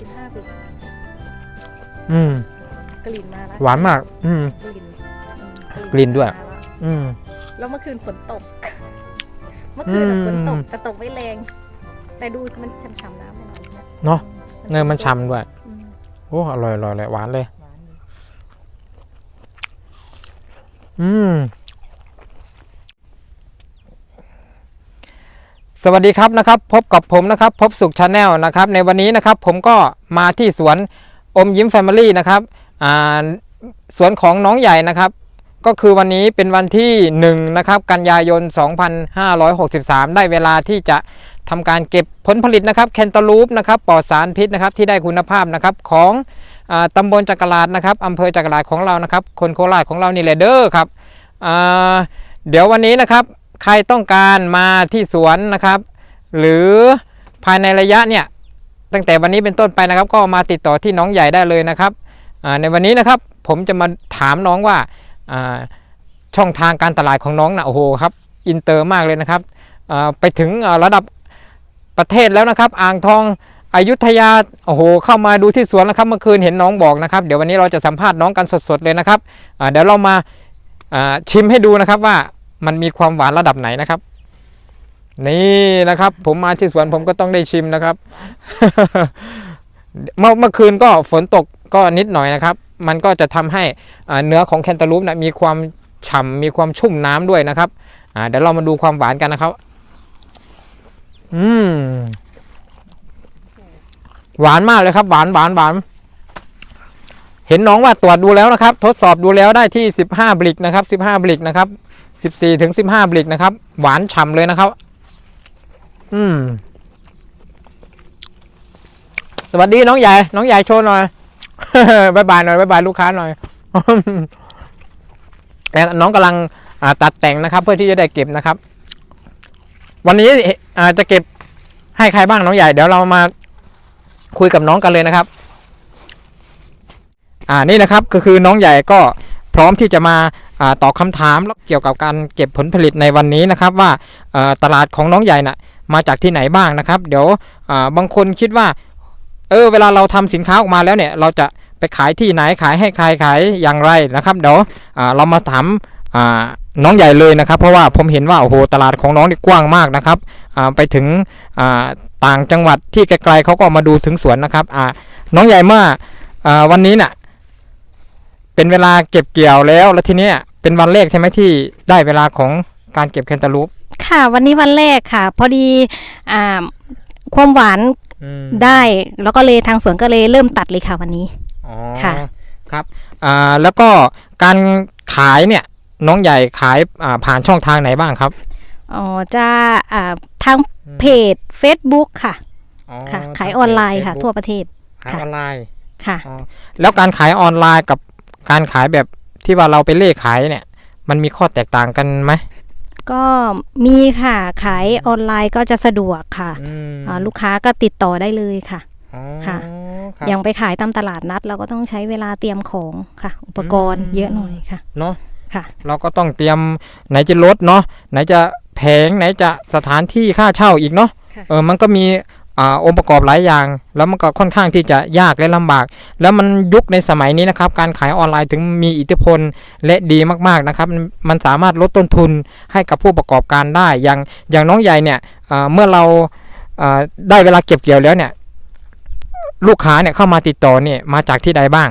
สิบห้าปีอืม กลิ่นมาแล้วหวานมาก อืม กลิ่นอืมกลิ่นด้วย มาแล้อืม แล้วเมื่อคืนฝนตก เมื่อคืนอะอืมฝนตกแต่ตกไม่แรง แต่ดูมันช่ำๆน้ำไปหน่อยนะเนอะ เนยมันฉ่ำด้วย อืมโอ้ อร่อยอร่อยเลยหวานเลย หวานดีอืม สวัสดีครับนะครับ พบกับผมนะครับพบสุขชาแนลนะครับ ในวันนี้นะครับผมก็มาที่สวนอมยิ้มแฟมิลี่นะครับสวนของน้องใหญ่นะครับ ก็คือวันนี้เป็นวันที่1นะครับกันยายน 2563 ได้เวลาที่จะทำการเก็บผลผลิตนะครับแคนตาลูปนะครับปลอดสารพิษนะครับที่ได้คุณภาพนะครับของอาตำบลจักราดนะครับอำเภอจักราดของเรานะครับ คนโคราชของเรานี่แหละเด้อครับเดี๋ยววันนี้นะครับ ใครต้องการมาที่สวนนะครับ หรือภายในระยะเนี่ยตั้งแต่วันนี้เป็นต้นไปนะครับ ก็มาติดต่อที่น้องใหญ่ได้เลยนะครับในวันนี้นะครับผมจะมาถามน้องว่าช่องทางการตลาดของน้องนะโอ้โหครับอินเตอร์มากเลยนะครับไปถึงระดับประเทศแล้วนะครับ อ่างทองอยุธยาโอ้โหเข้ามาดูที่สวนแล้วครับเมื่อคืนเห็นน้องบอกนะครับเดี๋ยววันนี้เราจะสัมภาษณ์น้องกันสดๆเลยนะครับเดี๋ยวเรามาชิมให้ดูนะครับว่า มันมีความหวานระดับไหนนะครับ นี่นะครับ ผมมาที่สวนผมก็ต้องได้ชิมนะครับ เมื่อเมื่อคืนก็ฝนตกก็นิดหน่อยนะครับ มันก็จะทำให้เนื้อของแคนตาลูปนะมีความฉ่ำมีความชุ่มน้ำด้วยนะครับเดี๋ยวเรามาดูความหวานกันนะครับ อืมหวานมากเลยครับ หวานหวานหวานเห็นน้องว่าตรวจดูแล้วนะครับ ทดสอบดูแล้วได้ที่15บห้าบลิกนะครับ15บลิกนะครับ 14ถึง15บลิกนะครับ หวานฉ่ำเลยนะครับ อืม สวัสดีน้องใหญ่ น้องใหญ่โชว์หน่อยบายบายหน่อยบายบายลูกค้าหน่อยน้องกำลังตัดแต่งนะครับ เพื่อที่จะได้เก็บนะครับ วันนี้จะเก็บให้ใครบ้างน้องใหญ่ เดี๋ยวเรามาคุยกับน้องกันเลยนะครับ อ่านี่นะครับก็คือน้องใหญ่ก็พร้อมที่จะมา ตอบคำถามเกี่ยวกับการเก็บผลผลิตในวันนี้นะครับ ว่าตลาดของน้องใหญ่น่ะมาจากที่ไหนบ้างนะครับ เดี๋ยวบางคนคิดว่าเออเวลาเราทำสินค้าออกมาแล้วเนี่ย เราจะไปขายที่ไหนขายให้ใครขายอย่างไรนะครับ เดี๋ยวเรามาถามน้องใหญ่เลยนะครับ เพราะว่าผมเห็นว่าโอ้โหตลาดของน้องนี่กว้างมากนะครับไปถึงต่างจังหวัดที่ไกลๆเขาก็มาดูถึงสวนนะครับน้องใหญ่เมื่ออ่าวันนี้น่ะเป็นเวลาเก็บเกี่ยวแล้วแล้วทีเนี้ย เป็นวันแรกใช่ไหมที่ได้เวลาของการเก็บแคนตาลูปค่ะวันนี้วันแรกค่ะ พอดีอ่าความหวานอืมได้แล้วก็เลยทางสวนก็เลยเริ่มตัดเลยค่ะวันนี้ อ๋อค่ะ ครับอ่าแล้วก็การขายเนี่ยน้องใหญ่ขายอ่าผ่านช่องทางไหนบ้างครับอ๋อจะอ่าทางเพจ Facebook ค่ะอ๋อค่ะ ขายออนไลน์ค่ะ ทั่ว Facebook ประเทศ ขายค่ะออนไลน์ค่ะ อ๋อแล้วการขายออนไลน์กับการขายแบบ ที่ว่าเราไปเล่ขายเนี่ย มันมีข้อแตกต่างกันไหมก็มีค่ะ ขายออนไลน์ก็จะสะดวกค่ะอืมอ่าลูกค้าก็ติดต่อได้เลยค่ะอ๋อค่ะครับอย่างไปขายตามตลาดนัด เราก็ต้องใช้เวลาเตรียมของค่ะ อุปกรณ์อืมเยอะหน่อยค่ะเนาะค่ะ เราก็ต้องเตรียมไหนจะรถเนาะไหนจะแผงไหนจะสถานที่ค่าเช่าอีกเนาะค่ะเออมันก็มี อ่าองค์ประกอบหลายอย่าง แล้วมันก็ค่อนข้างที่จะยากและลำบาก แล้วมันยุคในสมัยนี้นะครับ การขายออนไลน์ถึงมีอิทธิพลและดีมากๆนะครับ มันมันสามารถลดต้นทุนให้กับผู้ประกอบการได้ อย่างอย่างน้องใหญ่เนี่ยอ่าเมื่อเราอ่าได้เวลาเก็บเกี่ยวแล้วเนี่ยลูกค้าเนี่ยเข้ามาติดต่อเนี่ยมาจากที่ใดบ้าง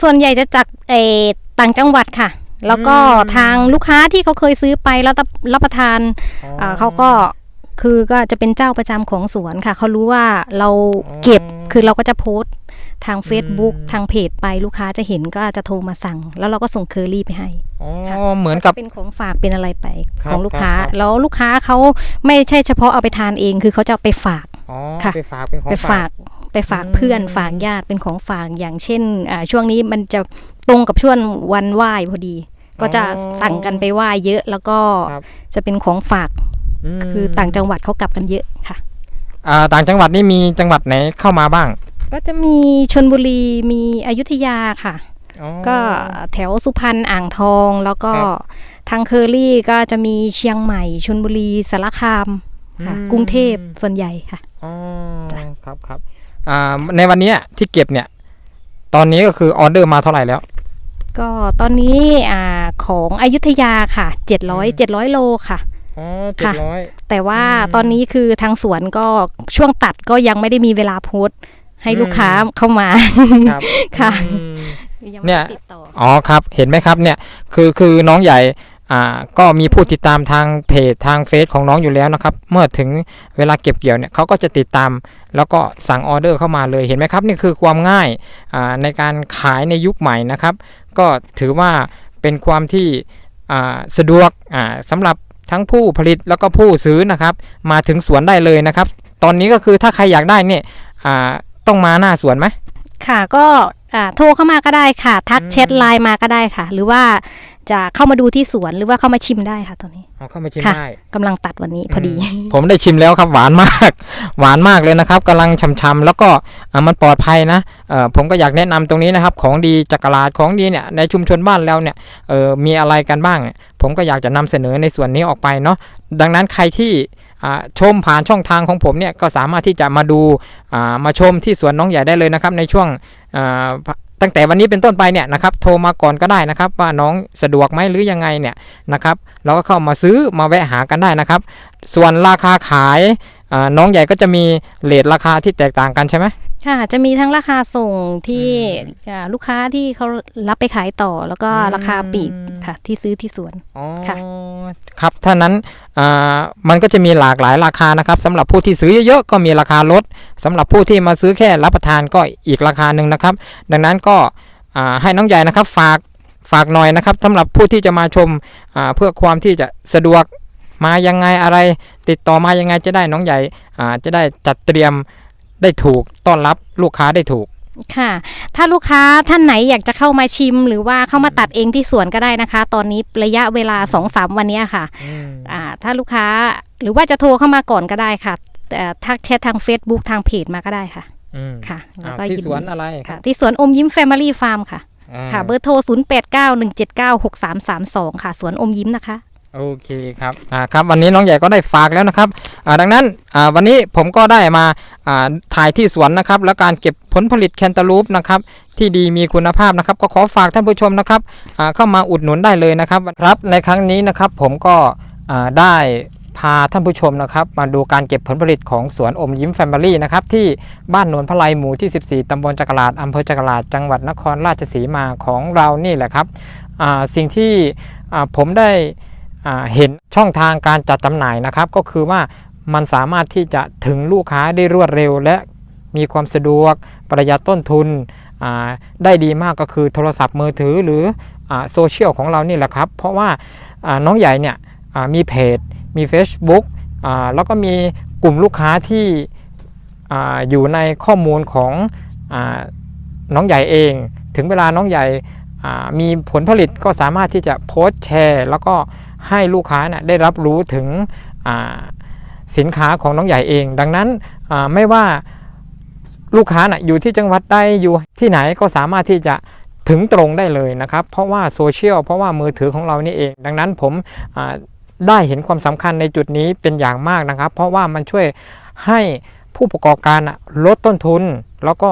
ส่วนใหญ่จะจากเออต่างจังหวัดค่ะ แล้วก็อืมทางลูกค้าที่เขาเคยซื้อไปแล้วรับรับประทานอ่าเขาก็ คือก็จะเป็นเจ้าประจำของสวนค่ะ เขารู้ว่าเราเก็บอ๋อคือเราก็จะโพสต์ทาง Facebook อืมทางเพจไปลูกค้าจะเห็นก็จะโทรมาสั่ง แล้วเราก็ส่งเคอรี่ไปให้อ๋อค่ะเหมือนกับเป็นของฝากเป็นอะไรไปครับของลูกค้าครับแล้วลูกค้าเขาไม่ใช่เฉพาะเอาไปทานเอง คือเขาจะเอาไปฝากอ๋อค่ะไปฝากเป็นของไปฝาฝากกไปฝากอืมเพื่อนฝากญาติเป็นของฝากอย่างเช่นอ่าช่วงนี้มันจะตรงกับช่วงวันไหว้พอดี ก็จะสั่งกันไปไหว้เยอะแล้วก็ครับจะเป็นของฝากม คือต่างจังหวัดเขากลับกันเยอะค่ะอ่าต่างจังหวัดนี่มีจังหวัดไหนเข้ามาบ้าง ก็จะมีชนบุรีมีอยุธยาค่ะอ๋อก็แถวสุพรรณอ่างทองแล้วก็ครับทางเคอรี่ก็จะมีเชียงใหม่ชนบุรีสารคามค่ะอืมกรุงเทพส่วนใหญ่ค่ะอ๋อจ้ะครับครับอ่าในวันเนี้ยที่เก็บเนี่ย ตอนนี้ก็คือออเดอร์มาเท่าไหร่แล้ว ก็ตอนนี้อ่าของอยุธยาค่ะ 700 700 โลค่ะ อ๋อค่ะร้อยแต่ว่าอืมตอนนี้คือทางสวนก็ช่วงตัดก็ยังไม่ได้มีเวลาโพสต์ให้อืมลูกค้าเข้ามาครับค่ะอืมยังเนี่ไม่ยได้ติดต่ออ๋อครับเห็นไหมครับเนี่ยคือคือน้องใหญ่อ่าก็มีผู้ติดตามทางเพจทางเฟซของน้องอยู่แล้วนะครับ เมื่อถึงเวลาเก็บเกี่ยวเนี่ยเขาก็จะติดตาม แล้วก็สั่งออเดอร์เข้ามาเลยเห็นไหมครับ นี่คือความง่ายอ่าในการขายในยุคใหม่นะครับ ก็ถือว่าเป็นความที่อ่าสะดวกอ่าสำหรับ ทั้งผู้ผลิตแล้วก็ผู้ซื้อนะครับ มาถึงสวนได้เลยนะครับ ตอนนี้ก็คือถ้าใครอยากได้เนี่ยอ่าต้องมาหน้าสวนไหมค่ะก็อ่าโทรเข้ามาก็ได้ค่ะ ทักอืมแชทไลน์มาก็ได้ค่ะ หรือว่า จะเข้ามาดูที่สวนหรือว่าเข้ามาชิมได้ค่ะตอนนี้เอาเข้ามาชิมค่ะได้กำลังตัดวันนี้พอดีผมได้ชิมแล้วครับหวานมาก หวานมากเลยนะครับกำลังช่ำๆแล้วก็อ่ามันปลอดภัยนะเอ่อผมก็อยากแนะนำตรงนี้นะครับ ของดีจากตลาดของดีเนี่ยในชุมชนบ้านเราเนี่ยเออมีอะไรกันบ้างเนี่ยผมก็อยากจะนำเสนอในส่วนนี้ออกไปเนาะดังนั้นใครที่อ่าชมผ่านช่องทางของผมเนี่ยก็สามารถที่จะมาดูอ่ามาชมที่สวนน้องใหญ่ได้เลยนะครับในช่วงอ่า ตั้งแต่วันนี้เป็นต้นไปเนี่ยนะครับโทรมาก่อนก็ได้นะครับ ว่าน้องสะดวกไหมหรือยังไงเนี่ยนะครับเราก็เข้ามาซื้อมาแวะหากันได้นะครับ ส่วนราคาขายน้องใหญ่ก็จะมีเลทราคาที่แตกต่างกันใช่ไหม ค่ะจะมีทั้งราคาส่งที่อืมอ่าลูกค้าที่เขารับไปขายต่อ แล้วก็อืมราคาปลีกค่ะที่ซื้อที่สวนอ๋อค่ะครับถ้านั้นอ่ามันก็จะมีหลากหลายราคานะครับสำหรับผู้ที่ซื้อเยอะๆก็มีราคาลดสำหรับผู้ที่มาซื้อแค่รับประทานก็อีกราคาหนึ่งนะครับ ดังนั้นก็อ่าให้น้องใหญ่นะครับฝากฝากหน่อยนะครับสำหรับผู้ที่จะมาชมอ่าเพื่อความที่จะสะดวกมายังไงอะไร ติดต่อมายังไงจะได้น้องใหญ่อ่าจะได้จัดเตรียม ได้ถูกต้อนรับลูกค้าได้ถูกค่ะ ถ้าลูกค้าท่านไหนอยากจะเข้ามาชิม หรือว่าเข้ามาตัดเองที่สวนก็ได้นะคะ ตอนนี้ระยะเวลา2-3วันเนี้ยค่ะอ่าถ้าลูกค้าหรือว่าจะโทรเข้ามาก่อนก็ได้ค่ะแต่ทักแชททาง Facebook ทางเพจมาก็ได้ค่ะอืมค่ะแล้วอ่าก็ที่ยินสวนดีอะไรค่ะ ที่สวนอมยิ้ม Family Farm ค่ะอ่าค่ะเบอร์โทร 0891796332 ค่ะ สวนอมยิ้มนะคะ โอเคครับอ่าครับวันนี้น้องใหญ่ก็ได้ฝากแล้วนะครับอ่าดังนั้นอ่าวันนี้ผมก็ได้มาอ่าถ่ายที่สวนนะครับ และการเก็บผลผลิตแคนตาลูปนะครับที่ดีมีคุณภาพนะครับ ก็ขอฝากท่านผู้ชมนะครับอ่าเข้ามาอุดหนุนได้เลยนะครับครับในครั้งนี้นะครับผมก็อ่าได้พาท่านผู้ชมนะครับ มาดูการเก็บผลผลิตของสวนอมยิ้มแฟมิลี่นะครับที่บ้านโนนพะไลหมู่ที่ 14 ตำบลจักราดอำเภอจักราดจังหวัดนครราชสีมาของเรานี่แหละครับอ่าสิ่งที่อ่าผมได้ เห็นช่องทางการจัดจำหน่ายนะครับ ก็คือว่ามันสามารถที่จะถึงลูกค้าได้รวดเร็ว และมีความสะดวกประหยัดต้นทุนได้ดีมากก็คือโทรศัพท์มือถือหรืออโซเชียลของเรานี่แหละครับ เพราะว่าน้องใหญ่เนี่ยมีเพจ มี Facebook แล้วก็มีกลุ่มลูกค้าที่ออยู่ในข้อมูลของอน้องใหญ่เอง ถึงเวลาน้องใหญ่มีผลผลิตก็สามารถที่จะโพสต์แชร์ แล้วก็ ให้ลูกค้านะได้รับรู้ถึงสินค้าของน้องใหญ่เอง ดังนั้นไม่ว่าลูกค้านะอยู่ที่จังหวัดใดอยู่ที่ไหนก็สามารถที่จะถึงตรงได้เลยนะครับ เพราะว่าโซเชียลเพราะว่ามือถือของเรานี่เอง ดังนั้นผมได้เห็นความสำคัญในจุดนี้เป็นอย่างมากนะครับ เพราะว่ามันช่วยให้ผู้ประกอบการลดต้นทุน แล้วก็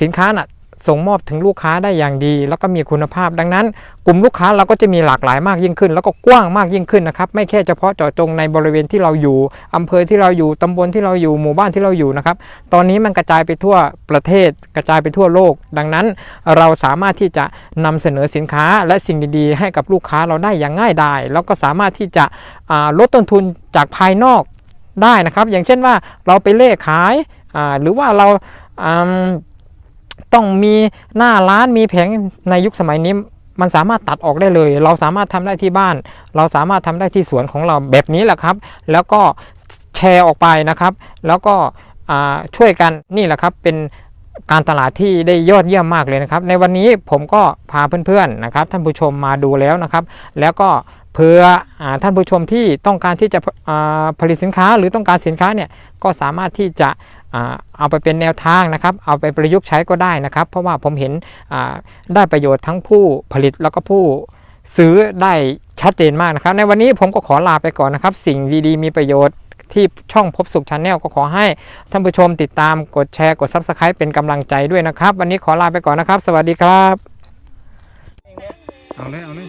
สินค้าน่ะ ส่งมอบถึงลูกค้าได้อย่างดี แล้วก็มีคุณภาพดังนั้น กลุ่มลูกค้าเราก็จะมีหลากหลายมากยิ่งขึ้น แล้วก็กว้างมากยิ่งขึ้นนะครับไม่แค่เฉพาะเจาะจงในบริเวณที่เราอยู่อำเภอที่เราอยู่ตำบลที่เราอยู่หมู่บ้านที่เราอยู่นะครับตอนนี้มันกระจายไปทั่วประเทศ กระจายไปทั่วโลก ดังนั้นเราสามารถที่จะนำเสนอสินค้าและสิ่งดีๆ ให้กับลูกค้าเราได้อย่างง่ายดายแล้วก็สามารถที่จะลดต้นทุนจากภายนอกได้นะครับ อย่างเช่นว่าเราไปเล่ขายหรือว่าเรา ต้องมีหน้าร้านมีแผงในยุคสมัยนี้มันสามารถตัดออกได้เลย เราสามารถทำได้ที่บ้าน เราสามารถทำได้ที่สวนของเราแบบนี้แหละครับ แล้วก็แชร์ออกไปนะครับ แล้วก็ช่วยกันนี่แหละครับเป็นการตลาดที่ได้ยอดเยี่ยมมากเลยนะครับ ในวันนี้ผมก็พาเพื่อนๆนะครับ ท่านผู้ชมมาดูแล้วนะครับ แล้วก็เพื่ออท่านผู้ชมที่ต้องการที่จะผลิตสินค้าหรือต้องการสินค้าเนี่ยก็สามารถที่จะ เอาไปเป็นแนวทางนะครับ เอาไปประยุกต์ใช้ก็ได้นะครับ เพราะว่าผมเห็นได้ประโยชน์ทั้งผู้ผลิตแล้วก็ผู้ซื้อได้ชัดเจนมากนะครับ ในวันนี้ผมก็ขอลาไปก่อนนะครับ สิ่งดีๆมีประโยชน์ที่ช่องพบสุขชาแนลก็ขอให้ท่านผู้ชมติดตามกดแชร์กด Subscribe เป็นกำลังใจด้วยนะครับ วันนี้ขอลาไปก่อนนะครับ สวัสดีครับ เอาเลยเอาเลย